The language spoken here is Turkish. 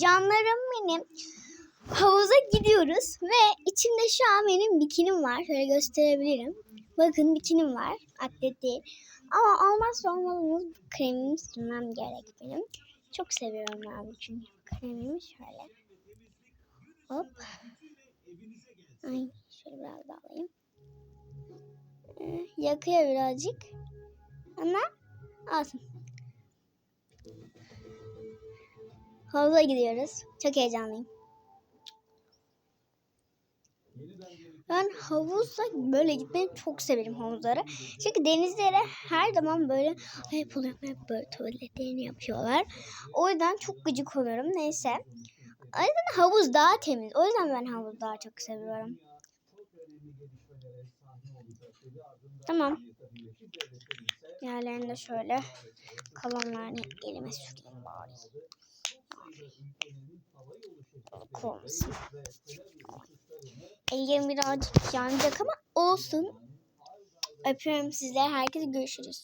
Canlarım benim. Havuza gidiyoruz ve içimde şu an benim bikinim var. Şöyle gösterebilirim. Bakın bikinim var. Atlet değil. Ama olmazsa olmazımız kremimi sürmem gerek benim. Çok seviyorum ben çünkü kremimi şöyle. Hop. Ay şöyle biraz daha alayım. Ee, yakıyor birazcık. Ama olsun. Havuza gidiyoruz. Çok heyecanlıyım. Ben havuzla böyle gitmeyi çok severim havuzlara. Çünkü denizlere her zaman böyle hep oluyor hep böyle tuvaletlerini yapıyorlar. O yüzden çok gıcık oluyorum. Neyse. O yüzden havuz daha temiz. O yüzden ben havuzu daha çok seviyorum. Tamam. Yerlerinde şöyle kalanlarını elime süreyim bari. Olmasın. Ellerim birazcık yanacak ama olsun. Öpüyorum sizleri. Herkese görüşürüz.